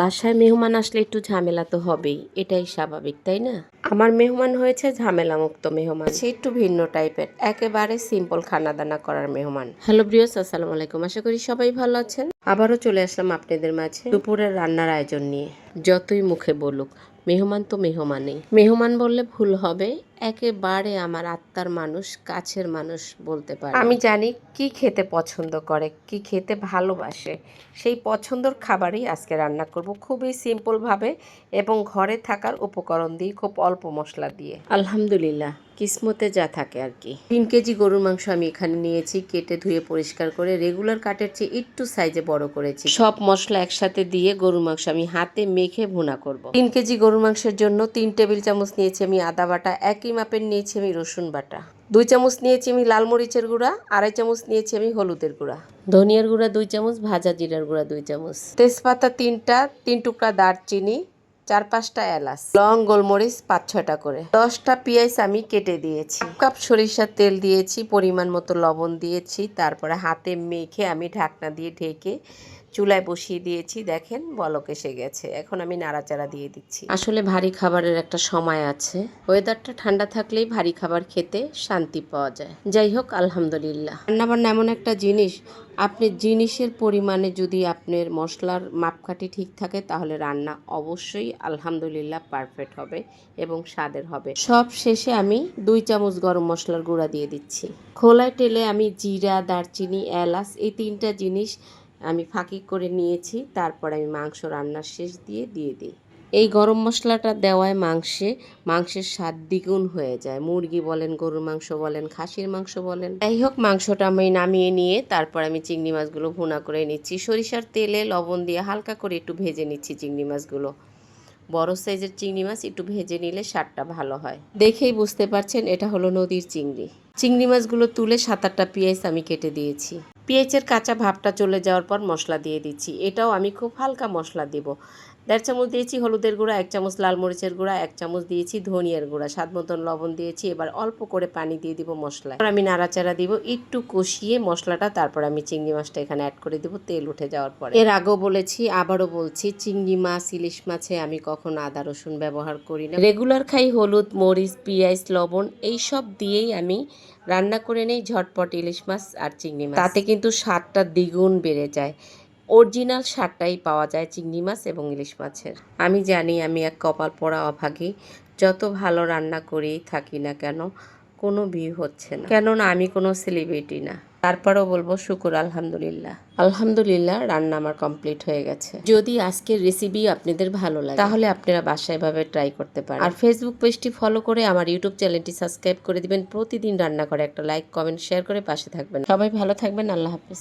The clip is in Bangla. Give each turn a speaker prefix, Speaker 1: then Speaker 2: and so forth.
Speaker 1: বাসায় মেহমান আসলে একটু ঝামেলা তো হবেই এটাই স্বাভাবিক তাই না? আমার মেহমান হয়েছে ঝামেলা মুক্ত মেহমান। সে একটু ভিন্ন টাইপের একেবারে সিম্পল খানা দানা করার মেহমান। হ্যালো ব্রিয়স আসসালাম আলাইকুম আশা করি সবাই ভালো আছেন। আবারও চলে আসলাম আপনাদের মাঝে দুপুরের রান্নার আয়োজন নিয়ে। যতই মুখে বলুক মেহমান তো মেহমানই। মেহমান বললে ভুল হবে একেবারে আমার আত্মার মানুষ কাছের মানুষ বলতে পারে। আমি জানি কি খেতে পছন্দ করে কি খেতে ভালোবাসে। সেই পছন্দর খাবারই আজকে রান্না করব খুবই সিম্পলভাবে এবং ঘরে থাকার উপকরণ দিয়ে খুব অল্প মশলা দিয়ে। আলহামদুলিল্লাহ। কিসমতে যা থাকে আর কি। তিন কেজি গরুর মাংস আমি এখানে নিয়েছি কেটে ধুয়ে পরিষ্কার করে রেগুলার কাটের চেয়ে একটু সাইজে বড় করেছি। সব মশলা একসাথে দিয়ে গরুর মাংস আমি হাতে মেখে ভুনা করব। তিন কেজি গরুর মাংসের জন্য তিন টেবিল চামচ নিয়েছি আমি আদা বাটা একই মাপের নিয়েছি আমি রসুন বাটা। দুই চামচ নিয়েছি আমি লাল মরিচের গুঁড়া আড়াই চামচ নিয়েছি আমি হলুদের গুঁড়া। ধনিয়ার গুঁড়া দুই চামচ ভাজা জিরার গুঁড়া দুই চামচ। তেজপাতা তিনটা তিন টুকরা দারচিনি চার পাঁচটা এলাচ, লং গোলমরিচ পাঁচ ছটা করে। দশটা পেঁয়াজ আমি কেটে দিয়েছি। কাপ সরিষার তেল দিয়েছি, পরিমাণ মতো লবণ দিয়েছি, তারপরে হাতে মেখে আমি ঢাকনা দিয়ে ঢেকে চুলায় বসিয়ে দিয়েছি। দেখেন বলক এসে গেছে, এখন আমি নাড়াচাড়া দিয়ে দিচ্ছি। আসলে ভারী খাবারের একটা সময় আছে। ওয়েদারটা ঠান্ডা থাকলেই ভারী খাবার খেতে শান্তি পাওয়া যায়। যাই হোক, আলহামদুলিল্লাহ। রান্নাবান্না এমন একটা জিনিস, আপনি জিনিসের পরিমাণে যদি আপনার মশলার মাপকাঠি ঠিক থাকে, তাহলে রান্না অবশ্যই আলহামদুলিল্লাহ পারফেক্ট হবে এবং স্বাদের হবে। সব শেষে আমি দুই চামচ গরম মশলার গুঁড়া দিয়ে দিচ্ছি। খোলায় টেলে আমি জিরা, দারচিনি, এলাচ এই তিনটা জিনিস আমি ফাঁকি করে নিয়েছি। তারপর আমি মাংস রান্নার শেষ দিয়ে দিয়ে দিই। এই গরম মশলাটা দেওয়ায় মাংসে, মাংসের স্বাদ দ্বিগুণ হয়ে যায়। মুরগি বলেন, গরুর মাংস বলেন, খাসির মাংস বলেন। যাই হোক, মাংসটা আমি নামিয়ে নিয়ে তারপর আমি চিংড়ি মাছগুলো ভুনা করে নিচ্ছি। সরিষার তেলে লবণ দিয়ে হালকা করে একটু ভেজে নিচ্ছি চিংড়ি মাছগুলো। বড় সাইজের চিংড়ি মাছ একটু ভেজে নিলে স্বাদটা ভালো হয়। দেখেই বুঝতে পারছেন এটা হলো নদীর চিংড়ি। চিংড়ি মাছগুলো তুলে সাত আটটা পেঁয়াজ আমি কেটে দিয়েছি। পেঁয়াজের কাঁচা ভাবটা চলে যাওয়ার পর মশলা দিয়ে দিচ্ছি। এটাও আমি খুব হালকা মশলা দেব। দেড় চামচ দিয়েছি হলুদের গুঁড়া, এক চামচ লাল মরিচের গুঁড়া, এক চামচ দিয়েছি ধনিয়ার গুঁড়া। স্বাদ মতন লবণ দিয়েছি, এবার অল্প করে পানি দিয়ে দিব মশলা আমি নাড়াচাড়া দিব, একটু কষিয়ে মশলাটা, তারপর আমি চিংড়ি মাছটা এখানে অ্যাড করে দিব, তেল উঠে যাওয়ার পরে। এর আগেও বলেছি, আবারও বলছি, চিংড়ি মাছ, ইলিশ মাছে আমি কখনো আদা, রসুন ব্যবহার করি না। রেগুলার খাই হলুদ, মরিচ, পেঁয়াজ, লবণ, এই সব দিয়েই আমি রান্না করে নেই ঝটপট ইলিশ মাছ আর চিংড়ি মাছ। তাতে কিন্তু স্বাদটা দ্বিগুণ বেড়ে যায়। অরিজিনাল স্বাদটাই পাওয়া যায় চিংড়ি মাছ এবং ইলিশ মাছের। আমি জানি আমি এক কপাল পোড়া অভাগী, যত ভালো রান্না করেই থাকি না কেন, কোনো ভিউ হচ্ছে না। কেননা আমি কোনো সেলিব্রিটি না। তারপরেও বলব শুকুর আলহামদুলিল্লাহ। আলহামদুলিল্লাহ, রান্না আমার কমপ্লিট হয়ে গেছে। যদি আজকের রেসিপি আপনাদের ভালো লাগে, তাহলে আপনারা বাসায় ভাবে ট্রাই করতে পারেন। আর ফেসবুক পেজটি ফলো করে আমার ইউটিউব চ্যানেলটি সাবস্ক্রাইব করে দিবেন। প্রতিদিন রান্না করে একটা লাইক কমেন্ট শেয়ার করে পাশে থাকবেন। সবাই ভালো থাকবেন, আল্লাহ হাফিজ।